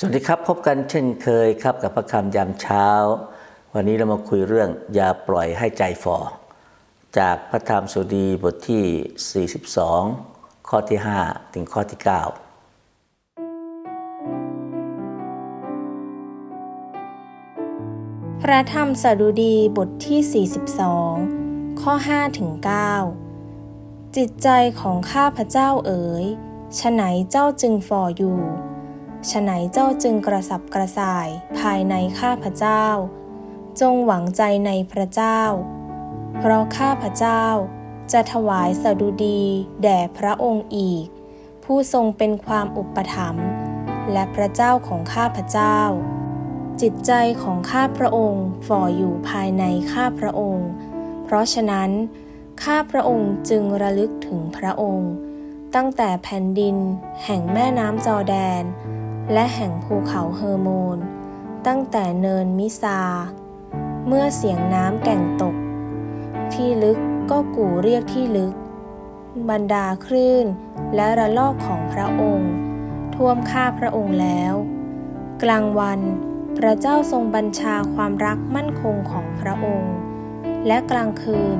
สวัสดีครับ พบกันเช่นเคยครับกับพระคำยามเช้า วันนี้เรามาคุยเรื่องอย่าปล่อยให้ใจฝ่อจากพระธรรมสุดีบทที่ 42 ข้อที่ 5 ถึงข้อที่ 9 พระธรรมสดุดีบทที่ 42 ข้อ 5 ถึง 9 จิตใจของข้าพระเจ้าเอ๋ยฉะไหนเจ้าจึงฝ่ออยู่ ฉไหนเจ้าจึงกระสับกระส่ายภายในข้าพเจ้า จงหวังใจในพระเจ้า เพราะข้าพเจ้าจะถวายสดุดีแด่พระองค์อีก ผู้ทรงเป็นความอุปถัมภ์และพระเจ้าของข้าพเจ้า จิตใจของข้าพระองค์ฝ่ออยู่ภายในข้าพระองค์ เพราะฉะนั้น ข้าพระองค์จึงระลึกถึงพระองค์ ตั้งแต่แผ่นดินแห่งแม่น้ำจอแดน และแห่งภูเขาเฮอร์โมน ตั้งแต่เนินมิซา เมื่อเสียงน้ำแก่งตก ที่ลึกก็กู่เรียกที่ลึก บรรดาคลื่นและระลอกของพระองค์ ท่วมข้าพระองค์แล้ว กลางวันพระเจ้าทรงบัญชาความรักมั่นคงของพระองค์ และกลางคืน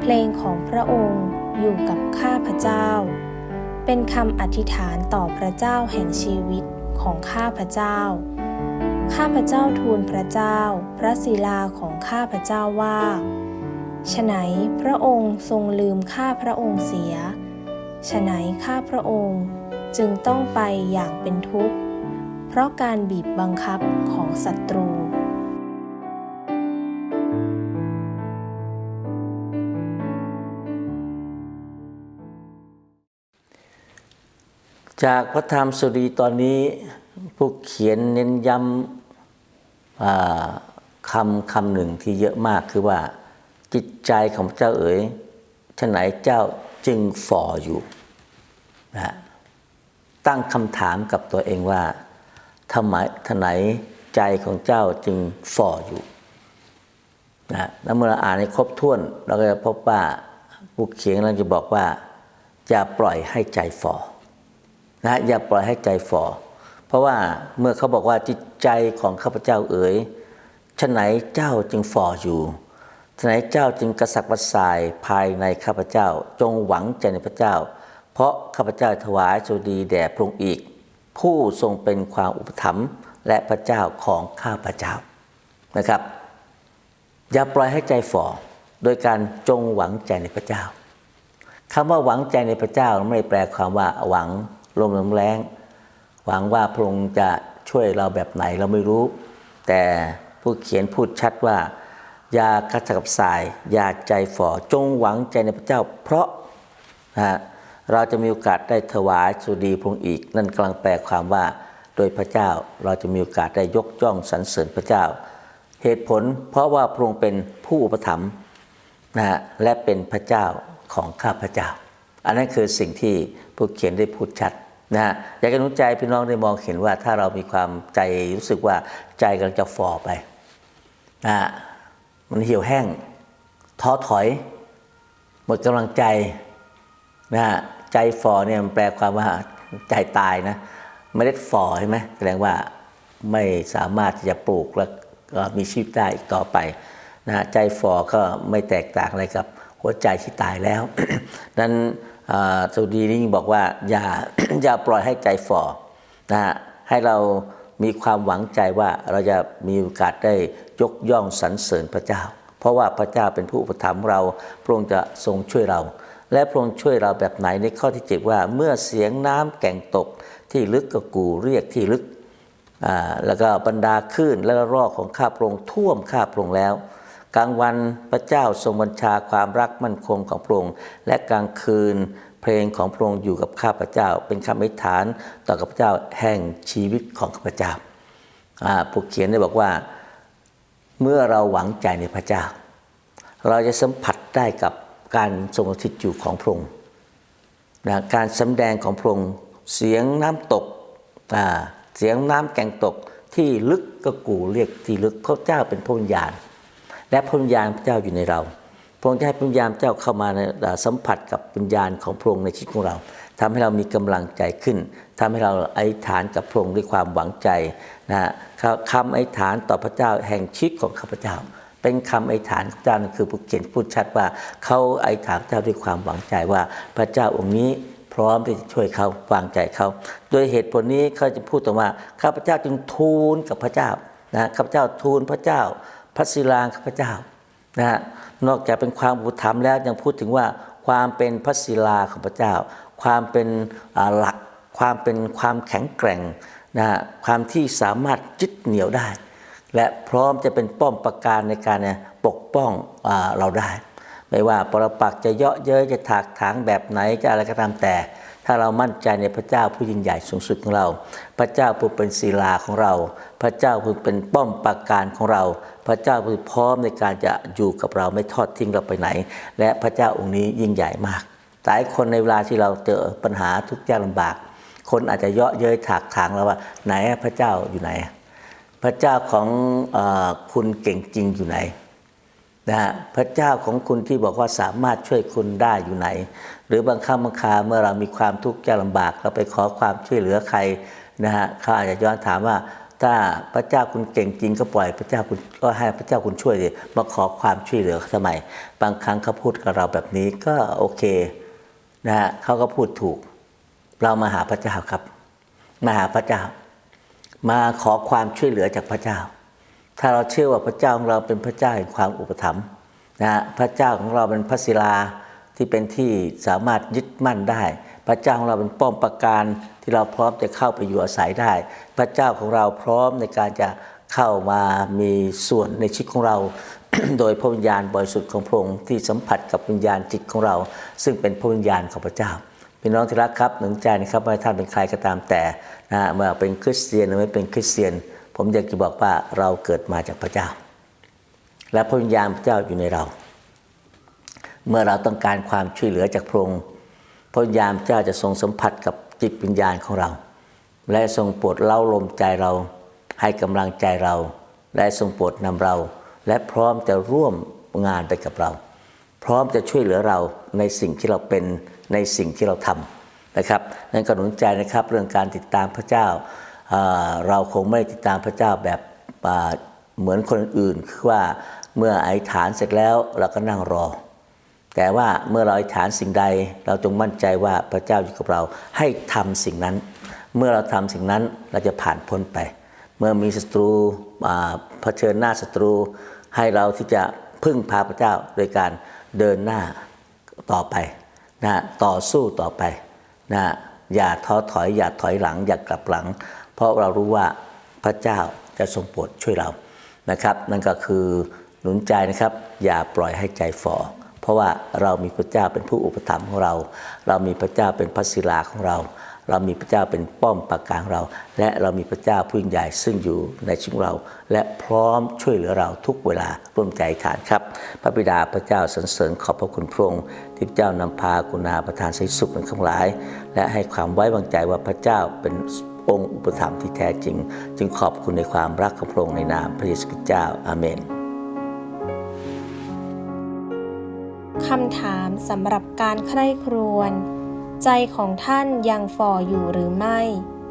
เพลงของพระองค์อยู่กับข้าพระเจ้า เป็นคำอธิษฐานต่อพระเจ้าแห่งชีวิต ของข้าพเจ้า ข้าพเจ้าทูลพระเจ้า พระศิลาของข้าพเจ้าว่าฉไหนพระองค์ทรงลืมข้าพระองค์เสียฉไหนข้าพระองค์จึงต้องไปอย่างเป็นทุกข์ เพราะการบีบบังคับของศัตรู จากพระธรรมสุดีตอนนี้ผู้เขียนเน้นย้ำคำคำหนึ่งที่เยอะมากคือว่าจิตใจของเจ้าเอ๋ยฉไหนเจ้าจึงฝ่ออยู่นะฮะตั้งคำถามกับตัวเองว่าทำไมทไหนใจของเจ้าจึงฝ่ออยู่นะแล้วเมื่อเราอ่านให้ครบถ้วน เราก็จะพบว่าผู้เขียนเราจะบอกว่าอย่าปล่อยให้ใจฝ่อ นะอย่าปล่อยให้ใจฝ่อเพราะว่าเมื่อเขาบอกว่าจิตใจของข้าพเจ้าเอ๋ยฉะไหนเจ้าจึงฝ่ออยู่ฉะไหนเจ้าจึงกระสับกระส่ายภายในข้าพเจ้า จงหวังใจในพระเจ้า เพราะข้าพเจ้าถวายสุดีแด่พระองค์อีก ผู้ทรงเป็นความอุปถัมภ์และพระเจ้าของข้าพเจ้านะครับ อย่าปล่อยให้ใจฝ่อโดยการจงหวังใจในพระเจ้าคำว่าหวังใจในพระเจ้าไม่ได้แปลความว่าหวัง ลมลมแรงหวังว่าพระองค์จะช่วยเราแบบไหนเราไม่รู้ แต่ผู้เขียนพูดชัดว่ายากระสับสายยาใจฝ่อจงหวังใจในพระเจ้า เพราะนะเราจะมีโอกาสได้ถวายสุดีพระองค์อีก นั่นกำลังแปลความว่า โดยพระเจ้าเราจะมีโอกาสได้ยกย่องสรรเสริญพระเจ้า เหตุผลเพราะว่าพระองค์เป็นผู้อุปถัมภ์นะฮะและเป็นพระเจ้าของข้าพระเจ้า อันนั้นคือสิ่งที่ผู้เขียนได้พูดชัด นะฮะอยากจะหนุนใจพี่น้องได้มองเห็นว่าถ้าเรามีความใจรู้สึกว่าใจกำลังจะฝ่อไปนะมันเหี่ยวแห้งท้อถอย หมดกำลังใจนะฮะใจฝ่อเนี่ยมันแปลความว่าใจตายนะเมล็ดฝ่อใช่ไหมแสดงว่าไม่สามารถที่จะปลูกแล้วก็มีชีวิตได้อีกต่อไปนะฮะใจฝ่อก็ไม่แตกต่างอะไรกับหัวใจที่ตายแล้วนั้น สุดีนี่ยังบอกว่าอย่าอย่าปล่อยให้ใจฝ่อนะฮะให้เรามีความหวังใจว่าเราจะมีโอกาสได้ยกย่องสรรเสริญพระเจ้า เพราะว่าพระเจ้าเป็นผู้อุปถัมภ์เราพระองค์จะทรงช่วยเรา และพระองค์ช่วยเราแบบไหนในข้อที่เจ็ดว่าเมื่อเสียงน้ำแก่งตกที่ลึกก็กูเรียกที่ลึกแล้วก็บรรดาคลื่นและรอกของข้าพระองค์ท่วมข้าพระองค์แล้ว กลางวันพระเจ้าทรงบัญชาความรักมั่นคงของพระองค์และกลางคืนเพลงของพระองค์อยู่กับข้าพเจ้า เป็นคำอธิษฐานต่อกับพระเจ้าแห่งชีวิตของข้าพเจ้าผู้เขียนได้บอกว่า เมื่อเราหวังใจในพระเจ้า เราจะสัมผัสได้กับการทรงสถิตอยู่ของพระองค์นะการสำแดงของพระองค์เสียงน้ำตกเสียงน้ำแก่งตกที่ลึกก็กูเรียกที่ลึกพระเจ้าเป็นพระวิญญาณ และพระวิญญาณพระเจ้าอยู่ในเรา พระองค์จะให้วิญญาณเจ้าเข้ามาสัมผัสกับวิญญาณของพระองค์ในชีวิตของเราทำให้เรามีกำลังใจขึ้นทำให้เราอธิษฐานกับพระองค์ด้วยความหวังใจนะฮะคำอธิษฐานต่อพระเจ้าแห่งชีวิตของข้าพเจ้าเป็นคำไอธิษฐานของเจ้านั่นคือผู้เขียนพูดชัดว่าเขาไอธิษฐานพระเจ้าด้วยความหวังใจว่าพระเจ้าองค์นี้พร้อมที่จะช่วยเขาวางใจเขาโดยเหตุผลนี้เขาจะพูดตรงว่าข้าพเจ้าจึงทูลกับพระเจ้านะข้าพเจ้าทูลพระเจ้า พระศิลาข้าพเจ้านะฮะนอกจากเป็นความอุปถัมแล้วยังพูดถึงว่าความเป็นพระศิลาของพระเจ้า ความเป็นหลักความเป็นความแข็งแกร่งนะฮะความที่สามารถยึดเหนี่ยวได้ และพร้อมจะเป็นป้อมปราการในการเนี่ยปกป้องอเราได้ ไม่ว่าปรปักจะเยาะเย้ยจะถากถางแบบไหนจะอะไรก็ตามแต่ ถ้าเรามั่นใจในพระเจ้าผู้ยิ่งใหญ่สูงสุดของเรา พระเจ้าผู้เป็นศิลาของเรา พระเจ้าผู้เป็นป้อมปราการของเรา พระเจ้าผู้พร้อมในการจะอยู่กับเราไม่ทอดทิ้งเราไปไหน และพระเจ้าองค์นี้ยิ่งใหญ่มากหลายคนในเวลาที่เราเจอปัญหาทุกข์ยากลำบาก คนอาจจะเยาะเย้ยถากถางเราว่า ไหนพระเจ้าอยู่ไหน พระเจ้าของอคุณเก่งจริงอยู่ไหน นะฮะพระเจ้าของคุณที่บอกว่าสามารถช่วยคุณได้อยู่ไหน หรือบางครั้งบางคราเมื่อเรามีความทุกข์ยากลำบาก เราไปขอความช่วยเหลือใครนะฮะเขาอาจจะย้อนถามว่า ถ้าพระเจ้าคุณเก่งจริงก็ปล่อยพระเจ้าคุณก็ให้พระเจ้าคุณช่วยดิมาขอความช่วยเหลือเขาทำไมบางครั้งเขาพูดกับเราแบบนี้ก็โอเคนะฮะเขาก็พูดถูก เรามาหาพระเจ้าครับ มาหาพระเจ้า มาขอความช่วยเหลือจากพระเจ้า ถ้าเราเชื่อว่าพระเจ้าของเราเป็นพระเจ้าแห่งความอุปถัมภ์นะฮะพระเจ้าของเราเป็นพระศิลาที่เป็นที่สามารถยึดมั่นได้ พระเจ้าของเราเป็นป้อมปราการที่เราพร้อมจะเข้าไปอยู่อาศัยได้ พระเจ้าของเราพร้อมในการจะเข้ามามีส่วนในชีวิตของเรา โดยพระวิญญาณบริสุทธิ์ของพระองค์ที่สัมผัสกับวิญญาณจิตของเรา ซึ่งเป็นพระวิญญาณของพระเจ้าพี่น้องที่รักครับหนุนใจนะครับไม่ว่าท่านเป็นใครก็ตามแต่นะฮะเมื่อเป็นคริสเตียนหรือไม่เป็นคริสเตียน ผมอยากจะบอกว่าเราเกิดมาจากพระเจ้า และพระวิญญาณพระเจ้าอยู่ในเรา เมื่อเราต้องการความช่วยเหลือจากพระองค์พระวิญญาณพระเจ้าจะทรงสัมผัสกับจิตวิญญาณของเรา และทรงโปรดเล่าลมใจเรา ให้กำลังใจเรา และทรงโปรดนำเรา และพร้อมจะร่วมงานไปกับเรา พร้อมจะช่วยเหลือเราในสิ่งที่เราเป็นในสิ่งที่เราทำนะครับนั่นก็หนุนใจนะครับเรื่องการติดตามพระเจ้า เราคงไม่ติดตามพระเจ้าแบบเหมือนคนอื่นคือว่าเมื่ออธิษฐานเสร็จแล้วเราก็นั่งรอ แต่ว่าเมื่อเราอธิษฐานสิ่งใด เราจงมั่นใจว่าพระเจ้าอยู่กับเราให้ทำสิ่งนั้น เมื่อเราทำสิ่งนั้นเราจะผ่านพ้นไป เมื่อมีศัตรูเผชิญหน้าศัตรู ให้เราที่จะพึ่งพาพระเจ้าโดยการเดินหน้าต่อไปนะต่อสู้ต่อไปนะอย่าท้อถอยอย่าถอยหลังอย่ากลับหลัง เพราะเรารู้ว่าพระเจ้าจะทรงโปรดช่วยเรานะครับ นั่นก็คือหนุนใจนะครับ อย่าปล่อยให้ใจฝ่อเพราะว่าเรามีพระเจ้าเป็นผู้อุปถัมภ์ของเรา เรามีพระเจ้าเป็นพระศิลาของเรา เรามีพระเจ้าเป็นป้อมปราการของเรา และเรามีพระเจ้าผู้ยิ่งใหญ่ซึ่งอยู่ในชีวิตของเรา และพร้อมช่วยเหลือเราทุกเวลาร่วมใจฐานครับ พระบิดาพระเจ้าสรรเสริญขอบพระคุณพระองค์ที่พระเจ้านำพากุณาประทานสัยสุขในทั้งหลาย และให้ความไว้วางใจว่าพระเจ้าเป็น องค์อุปถัมภ์ที่แท้จริง จึงขอบคุณในความรักของพระองค์ในนามพระเยซูคริสต์เจ้าอาเมนคำถามสำหรับการใคร่ครวญใจของท่านยังฝ่ออยู่หรือไม่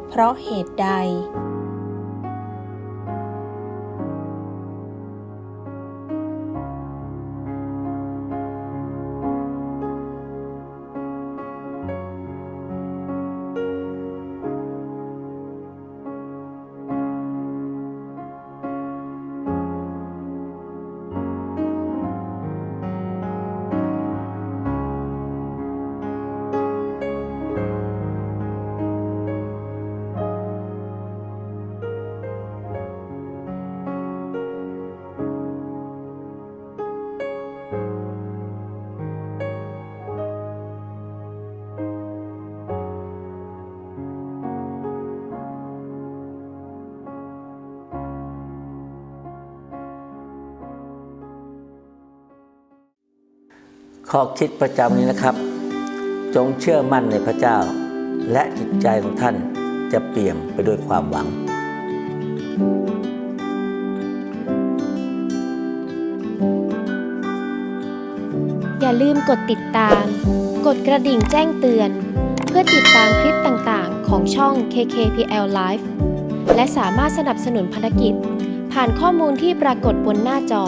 เพราะเหตุใด ข้อคิดประจำนี้นะครับ จงเชื่อมั่นในพระเจ้า และจิตใจของท่านจะเปี่ยมไปด้วยความหวัง อย่าลืมกดติดตาม กดกระดิ่งแจ้งเตือน เพื่อติดตามคลิปต่างๆ ของช่อง KKPL Live และสามารถสนับสนุนภารกิจ ผ่านข้อมูลที่ปรากฏบนหน้าจอ